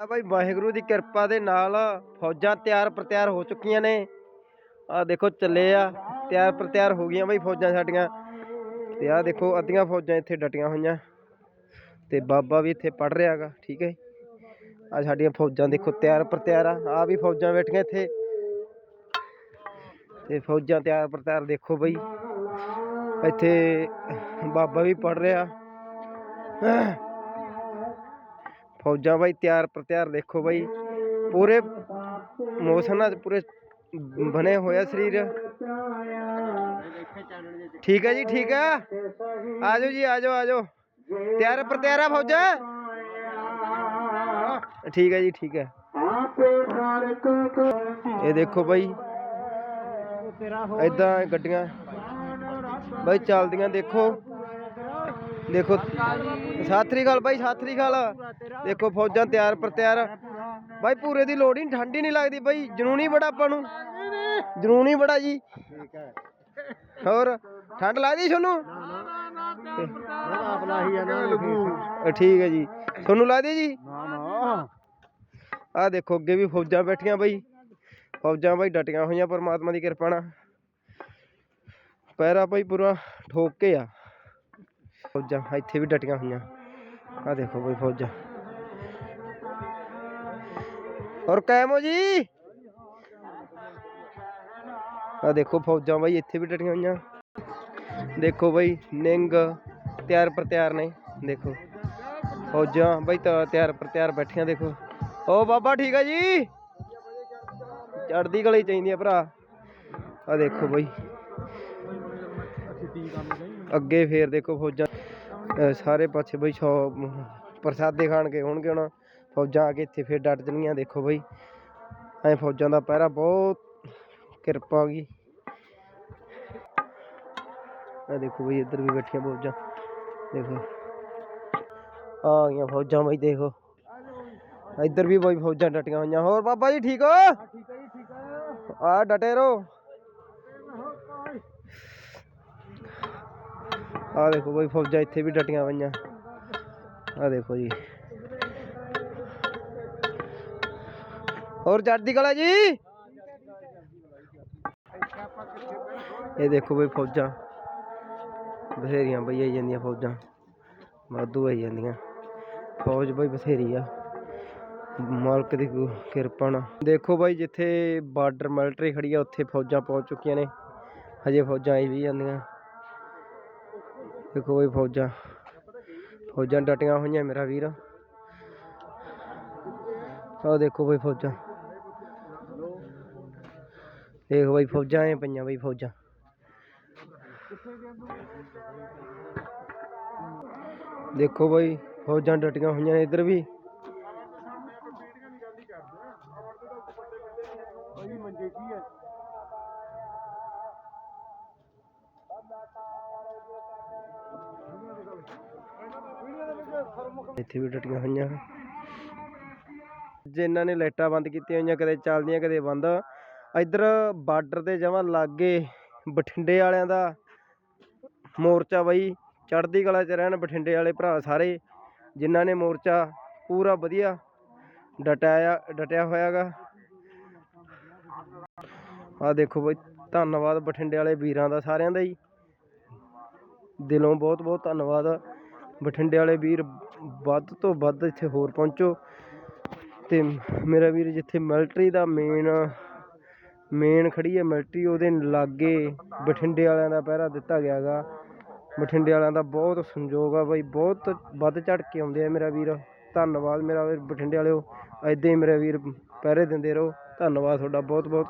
ਆ ਭਾਈ ਵਾਹਿਗੁਰੂ ਦੀ ਕਿਰਪਾ ਦੇ ਨਾਲ ਫੌਜਾਂ ਤਿਆਰ ਪ੍ਰਤਿਆਰ ਹੋ ਚੁੱਕੀਆਂ ਨੇ। ਆ ਦੇਖੋ ਚੱਲੇ ਆ, ਤਿਆਰ ਪ੍ਰਤਿਆਰ ਹੋ ਗਈਆਂ ਭਾਈ ਫੌਜਾਂ ਸਾਡੀਆਂ। ਤੇ ਆ ਦੇਖੋ ਅੱਧੀਆਂ ਫੌਜਾਂ ਇੱਥੇ ਡਟੀਆਂ ਹੋਈਆਂ। ਤੇ ਬਾਬਾ ਵੀ ਇੱਥੇ ਪੜ ਰਿਹਾਗਾ ਠੀਕ ਹੈ ਆ ਸਾਡੀਆਂ ਫੌਜਾਂ ਦੇਖੋ ਤਿਆਰ ਪ੍ਰਤਿਆਰ ਆ ਆ ਵੀ ਫੌਜਾਂ ਬੈਠੀਆਂ ਇੱਥੇ। ਤੇ ਫੌਜਾਂ ਤਿਆਰ ਪ੍ਰਤਿਆਰ ਦੇਖੋ ਬਈ। ਇੱਥੇ ਬਾਬਾ ਵੀ ਪੜ ਰਿਹਾ। ਫੌਜਾਂ ਬਾਈ ਤਿਆਰ ਪ੍ਰਤਿਆਰ ਦੇਖੋ ਬਾਈ। ਪੂਰੇ ਮੌਸਮ ਨਾਲ ਪੂਰੇ ਬਣੇ ਹੋਇਆ ਸਰੀਰ। ਠੀਕ ਹੈ ਜੀ, ਠੀਕ ਹੈ। ਆਜੋ ਜੀ, ਆਜੋ ਆਜੋ। ਤਿਆਰ ਪ੍ਰਤਿਆਰ ਆ ਫੌਜਾਂ? ਠੀਕ ਹੈ ਜੀ, ਠੀਕ ਹੈ। ਇਹ ਦੇਖੋ ਬਾਈ। ਇਦਾਂ ਗੱਡੀਆਂ ਬਾਈ ਚੱਲਦੀਆਂ ਦੇਖੋ। ਦੇਖੋ ਸਤਿ ਸ੍ਰੀ ਅਕਾਲ ਬਾਈ ਸਤਿ ਸ੍ਰੀ ਅਕਾਲ। ਦੇਖੋ ਫੌਜਾਂ ਤਿਆਰ ਪਰ ਤਿਆਰ। ਬਾਈ ਪੂਰੇ ਦੀ ਲੋੜ ਹੀ ਨੀ, ਠੰਡ ਹੀ ਨਹੀਂ ਲੱਗਦੀ ਬਾਈ ਜਨੂਨੀ ਬੜਾ ਆਪਾਂ ਨੂੰ। ਜਨੂਨੀ ਬੜਾ ਜੀ। ਹੋਰ ਠੰਡ ਲੱਗਦੀ ਤੁਹਾਨੂੰ? ਠੀਕ ਹੈ ਜੀ। ਤੁਹਾਨੂੰ ਲੱਗਦੀ ਜੀ? ਨਾ ਆਹ ਦੇਖੋ ਅੱਗੇ ਵੀ ਫੌਜਾਂ ਬੈਠੀਆਂ ਬਾਈ। ਫੌਜਾਂ ਬਾਈ ਡਟੀਆਂ ਹੋਈਆਂ ਪਰਮਾਤਮਾ ਦੀ ਕਿਰਪਾ ਨਾਲ। ਪੈਰਾ ਬਾਈ ਪੂਰਾ ਠੋਕ ਕੇ ਆ। ਫੌਜਾਂ ਇੱਥੇ ਵੀ ਡਟੀਆਂ ਹੋਈਆਂ ਆਹ ਦੇਖੋ ਬਾਈ ਫੌਜਾਂ ਔਰ ਕਾਇਮ ਹੋ ਜੀ ਆਹ ਦੇਖੋ ਫੌਜਾਂ ਬਾਈ ਇੱਥੇ ਵੀ ਡਟੀਆਂ ਹੋਈਆਂ ਦੇਖੋ ਬਾਈ ਨਿੰਗ ਤਿਆਰ ਪਰ ਤਿਆਰ ਨੇ ਦੇਖੋ ਫੌਜਾਂ ਬਾਈ ਤਾਂ ਤਿਆਰ ਪਰ ਤਿਆਰ ਬੈਠੀਆਂ ਦੇਖੋ ਓ ਬਾਬਾ ਠੀਕ ਆ ਜੀ ਚੜਦੀ ਗਲੀ ਚਾਹੀਦੀ ਆ ਭਰਾ ਆ ਦੇਖੋ ਬਾਈ ਅੱਗੇ ਫੇਰ ਦੇਖੋ ਫੌਜਾਂ ਅਹ ਸਾਰੇ ਪਾਸੇ ਬਈ ਸ਼ੌ ਪ੍ਰਸਾਦੇ ਖਾਣ ਕੇ ਹੋਣਗੇ ਹੁਣ। ਫੌਜਾਂ ਆ ਕੇ ਇੱਥੇ ਫੇਰ ਡਟ ਜਣਗੀਆਂ ਦੇਖੋ ਬਈ। ਐ ਫੌਜਾਂ ਦਾ ਪਹਿਰਾ ਬਹੁਤ ਕਿਰਪਾ ਗਈ। ਆ ਦੇਖੋ ਬਈ ਇੱਧਰ ਵੀ ਬੈਠੀਆਂ ਫੌਜਾਂ। ਦੇਖੋ। ਆ ਗਈਆਂ ਫੌਜਾਂ ਬਈ ਦੇਖੋ। ਇੱਧਰ ਵੀ ਬਈ ਫੌਜਾਂ ਡਟੀਆਂ ਹੋਈਆਂ। ਹੋਰ ਬਾਬਾ ਜੀ ਠੀਕ ਹੋ ਠੀਕ ਹੈ ਜੀ ਠੀਕ ਹੈ। ਆ ਡਟੇ ਰਹੋ। ਆ ਦੇਖੋ ਬਈ ਫੌਜਾਂ ਇੱਥੇ ਵੀ ਡਟੀਆਂ ਹੋਈਆਂ ਆ ਦੇਖੋ ਜੀ ਹੋਰ ਚੜ੍ਹਦੀ ਕਲਾ ਜੀ ਇਹ ਦੇਖੋ ਬਈ ਫੌਜਾਂ ਬਥੇਰੀਆਂ ਬਈ ਆਈ ਜਾਂਦੀਆਂ ਫੌਜਾਂ ਵਾਧੂ ਆਈ ਜਾਂਦੀਆਂ ਫੌਜ ਬਈ ਬਥੇਰੀ ਆ ਮਾਲਕ ਦੀ ਗੁ- ਕਿਰਪਾ ਨਾਲ ਦੇਖੋ ਬਾਈ ਜਿੱਥੇ ਬਾਰਡਰ ਮਿਲਟਰੀ ਖੜੀ ਆ ਉੱਥੇ ਫੌਜਾਂ ਪਹੁੰਚ ਚੁੱਕੀਆਂ ਨੇ ਹਜੇ ਫੌਜਾਂ ਆਈ ਵੀ ਜਾਂਦੀਆਂ ਦੇਖੋ ਬਾਈ ਫੌਜਾਂ ਫੌਜਾਂ ਡਟੀਆਂ ਹੋਈਆਂ ਮੇਰਾ ਵੀਰ ਆਹ ਦੇਖੋ ਬਾਈ ਫੌਜਾਂ ਦੇਖੋ ਬਾਈ ਫੌਜਾਂ ਐ ਪਈਆਂ ਬਾਈ ਫੌਜਾਂ ਦੇਖੋ ਬਾਈ ਫੌਜਾਂ ਡਟੀਆਂ ਹੋਈਆਂ ਨੇ ਇੱਧਰ ਵੀ ਭਾਈ ਮੰਜੇ ਕੀ ਹੈ ਇੱਥੇ ਵੀ ਡਟੀਆਂ ਹੋਈਆਂ। ਜਿਨ੍ਹਾਂ ਨੇ ਲਾਈਟਾਂ ਬੰਦ ਕੀਤੀਆਂ ਹੋਈਆਂ, ਕਦੇ ਚੱਲਦੀਆਂ, ਕਦੇ ਬੰਦ। ਇੱਧਰ ਬਾਰਡਰ ਦੇ ਜਮਾਂ ਲਾਗੇ ਬਠਿੰਡੇ ਵਾਲਿਆਂ ਦਾ ਮੋਰਚਾ ਬਈ, ਚੜ੍ਹਦੀ ਕਲਾ 'ਚ ਰਹਿਣ ਬਠਿੰਡੇ ਵਾਲੇ ਭਰਾ ਸਾਰੇ, ਜਿਨ੍ਹਾਂ ਨੇ ਮੋਰਚਾ ਪੂਰਾ ਵਧੀਆ ਡਟਾਇਆ, ਡਟਿਆ ਹੋਇਆਗਾ। ਆ ਦੇਖੋ ਬਈ, ਧੰਨਵਾਦ ਬਠਿੰਡੇ ਵਾਲੇ ਵੀਰਾਂ ਦਾ ਸਾਰਿਆਂ ਦਾ ਹੀ। ਦਿਲੋਂ ਬਹੁਤ ਬਹੁਤ ਧੰਨਵਾਦ। ਬਠਿੰਡੇ ਵਾਲੇ ਵੀਰ ਵੱਧ ਤੋਂ ਵੱਧ ਇੱਥੇ ਹੋਰ ਪਹੁੰਚੋ। ਅਤੇ ਮੇਰਾ ਵੀਰ ਜਿੱਥੇ ਮਿਲਟਰੀ ਦਾ ਮੇਨ ਮੇਨ ਖੜੀ ਹੈ ਮਿਲਟਰੀ ਉਹਦੇ ਲਾਗੇ ਬਠਿੰਡੇ ਵਾਲਿਆਂ ਦਾ ਪਹਿਰਾ ਦਿੱਤਾ ਗਿਆ ਗਾ ਬਠਿੰਡੇ ਵਾਲਿਆਂ ਦਾ ਬਹੁਤ ਸੰਯੋਗ ਆ ਬਾਈ, ਬਹੁਤ ਵੱਧ ਚੜ ਕੇ ਆਉਂਦੇ ਆ ਮੇਰਾ ਵੀਰ। ਧੰਨਵਾਦ ਮੇਰਾ ਵੀਰ ਬਠਿੰਡੇ ਵਾਲਿਓ। ਐਦਾਂ ਹੀ ਮੇਰਾ ਵੀਰ ਪਹਿਰੇ ਦਿੰਦੇ ਰਹੋ। ਧੰਨਵਾਦ ਤੁਹਾਡਾ ਬਹੁਤ ਬਹੁਤ